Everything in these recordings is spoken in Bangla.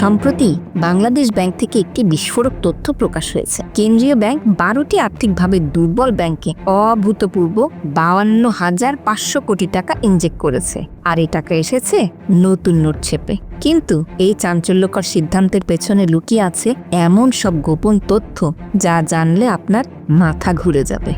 সম্প্রতি বাংলাদেশ ব্যাংক থেকে একটি বিস্ফোরক তথ্য প্রকাশ হয়েছে। কেন্দ্রীয় ব্যাংক বারোটি আর্থিকভাবে দুর্বল ব্যাংকে অভূতপূর্ব বাউান্ন হাজার পাঁচশো কোটি টাকা ইনজেক্ট করেছে আর এই টাকা এসেছে নতুন নোট ছেপে। কিন্তু এই চাঞ্চল্যকর সিদ্ধান্তের পেছনে লুকিয়ে আছে এমন সব গোপন তথ্য যা জানলে আপনার মাথা ঘুরে যাবে।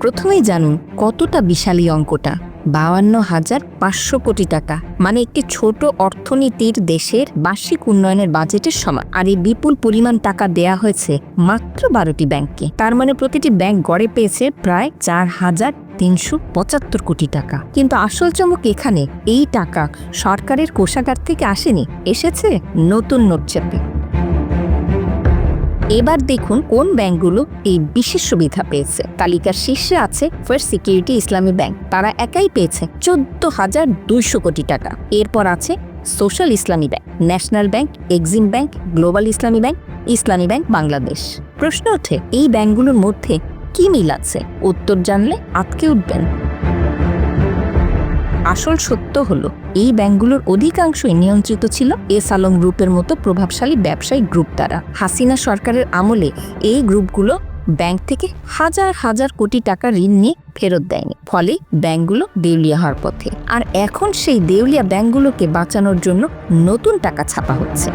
প্রথমেই জানুন কতটা বিশাল অঙ্কটা। বাউান্ন হাজার পাঁচশো কোটি টাকা। মানে একটি ছোট অর্থনীতির দেশের বার্ষিক উন্নয়নের বাজেটের সমান। আর এই বিপুল পরিমাণ টাকা দেয়া হয়েছে মাত্র বারোটি ব্যাংককে। তার মানে প্রতিটি ব্যাংক গড়ে পেয়েছে প্রায় চার হাজার তিনশো পঁচাত্তর কোটি টাকা। কিন্তু আসল চমক এখানে, এই টাকা সরকারের কোষাগার থেকে আসেনি, এসেছে নতুন নোট চেপে এবার দেখুন কোন ব্যাংকগুলো এই বিশেষ সুবিধা পেয়েছে। তালিকার শীর্ষে আছে ফার্স্ট সিকিউরিটি ইসলামী ব্যাংক তারা একাই পেয়েছে চোদ্দ হাজার দুইশো কোটি টাকা। এরপর আছে social Islami bank national bank Exim bank global Islami bank Islami bank Bangladesh প্রশ্ন ওঠে, এই ব্যাংকগুলোর মধ্যে কি মিল আছে? উত্তর জানলে আটকে উঠবেন। আসল সত্য হলো, এই ব্যাংকগুলোর অধিকাংশই নিয়ন্ত্রিত ছিল এস আলম গ্রুপের মতো প্রভাবশালী ব্যবসায়িক গ্রুপ দ্বারা। হাসিনা সরকারের আমলে এই গ্রুপগুলো ব্যাংক থেকে হাজার হাজার কোটি টাকা ঋণ নিয়ে ফেরত দেয়নি, ফলে ব্যাংকগুলো দেউলিয়া হওয়ার পথে। আর এখন সেই দেউলিয়া ব্যাংকগুলোকে বাঁচানোর জন্য নতুন টাকা ছাপা হচ্ছে।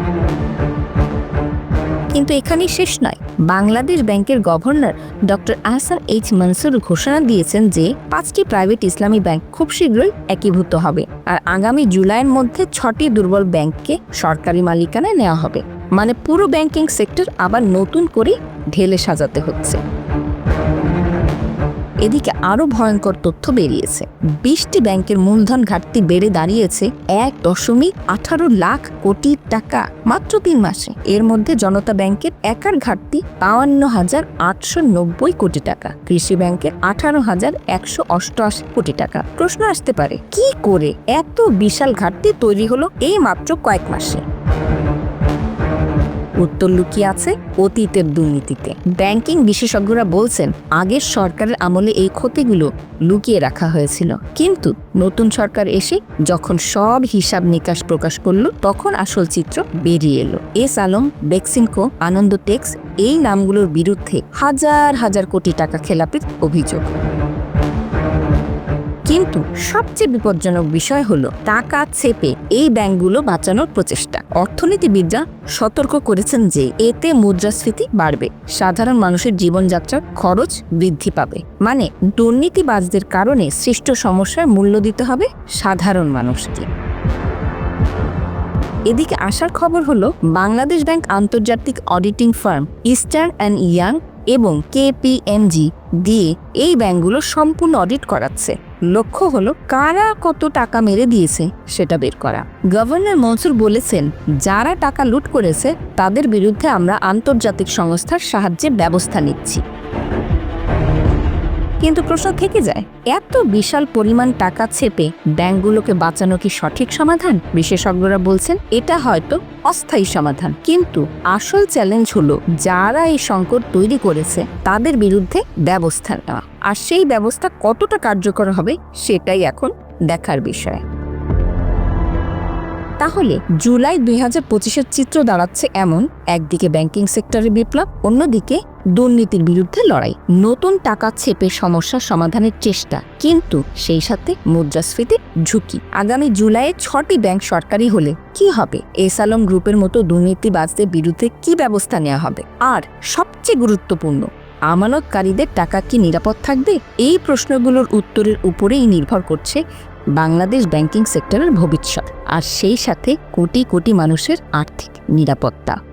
কিন্তু এখানেই শেষ নয়। বাংলাদেশ ব্যাংকের governor doctor Ahsan H Mansur ঘোষণা দিয়েছেন যে, পাঁচটি প্রাইভেট ইসলামী ব্যাংক খুব শীঘ্রই একীভূত হবে আর আগামী জুলাইয়ের মধ্যে ছটি দুর্বল ব্যাংককে সরকারি মালিকানায় নেওয়া হবে। মানে পুরো ব্যাংকিং সেক্টর আবার নতুন করে ঢেলে সাজাতে হচ্ছে। এদিকে আরও ভয়ঙ্কর তথ্য বেরিয়েছে। বিশটি ব্যাংকের মূলধন ঘাটতি বেড়ে দাঁড়িয়েছে এক দশমিক আঠারো লাখ কোটি টাকা মাত্র তিন মাসে। এর মধ্যে জনতা ব্যাংকের একার ঘাটতি বাউান্ন হাজার আটশো নব্বই কোটি টাকা, কৃষি ব্যাংকের আঠারো হাজার একশো অষ্টআশি কোটি টাকা। প্রশ্ন আসতে পারে, কি করে এত বিশাল ঘাটতি তৈরি হলো এই মাত্র কয়েক মাসে? উত্তর লুকিয়ে আছে অতীতের দুর্নীতিতে। ব্যাংকিং বিশেষজ্ঞরা বলছেন, আগের সরকারের আমলে এই ক্ষতিগুলো লুকিয়ে রাখা হয়েছিল। কিন্তু নতুন সরকার এসে যখন সব হিসাব নিকাশ প্রকাশ করল, তখন আসল চিত্র বেরিয়ে এলো। এস আলম, বেক্সিমকো আনন্দ টেক্স এই নামগুলোর বিরুদ্ধে হাজার হাজার কোটি টাকা খেলাপির অভিযোগ। কিন্তু সবচেয়ে বিপজ্জনক বিষয় হলো টাকা ছেপে এই ব্যাংকগুলো বাঁচানোর প্রচেষ্টা। অর্থনীতিবিদরা সতর্ক করেছেন যে এতে মুদ্রাস্ফীতি বাড়বে। সাধারণ মানুষের জীবনযাত্রার খরচ বৃদ্ধি পাবে। মানে দুর্নীতিবাজদের কারণে সৃষ্ট সমস্যার মূল্য দিতে হবে সাধারণ মানুষকে। এদিকে আসার খবর হলো, বাংলাদেশ ব্যাংক আন্তর্জাতিক auditing firm eastern and young এবং কেপিএমজি দিয়ে এই ব্যাংকগুলো সম্পূর্ণ অডিট করাচ্ছে। লক্ষ্য হলো কারা কত টাকা মেরে দিয়েছে সেটা বের করা। গভর্নর মনসুর বলেছেন, যারা টাকা লুট করেছে, তাদের বিরুদ্ধে আমরা আন্তর্জাতিক সংস্থার সাহায্যে ব্যবস্থা নিচ্ছি। কিন্তু প্রশ্ন থেকে যায়, এত বিশাল পরিমাণ টাকা ছেপে ব্যাংকগুলোকে বাঁচানো কি সঠিক সমাধান? বিশেষজ্ঞরা বলছেন, এটা হয়তো অস্থায়ী সমাধান। কিন্তু আসল চ্যালেঞ্জ হলো, যারা এই সংকট তৈরি করেছে, তাদের বিরুদ্ধে ব্যবস্থা নেওয়া। আর সেই ব্যবস্থা কতটা কার্যকর হবে, সেটাই এখন দেখার বিষয়। তাহলে জুলাই দুই হাজার পঁচিশের চিত্র দাঁড়াচ্ছে এমন, একদিকে ব্যাংকিং সেক্টরে বিপ্লব, অন্যদিকে দুর্নীতির বিরুদ্ধে লড়াই। নতুন টাকা ছেপে সমস্যার সমাধানের চেষ্টা, কিন্তু সেই সাথে মুদ্রাস্ফীতির ঝুঁকি। আগামী জুলাইয়ে ছটি ব্যাংক সরকারি হলে কি হবে? এস আলম গ্রুপের মতো দুর্নীতিবাজদের বিরুদ্ধে কি ব্যবস্থা নেওয়া হবে? আর সবচেয়ে গুরুত্বপূর্ণ, আমানতকারীদের টাকা কি নিরাপদ থাকবে? এই প্রশ্নগুলোর উত্তরের উপরেই নির্ভর করছে বাংলাদেশ ব্যাংকিং সেক্টরের ভবিষ্যৎ আর সেই সাথে কোটি কোটি মানুষের আর্থিক নিরাপত্তা।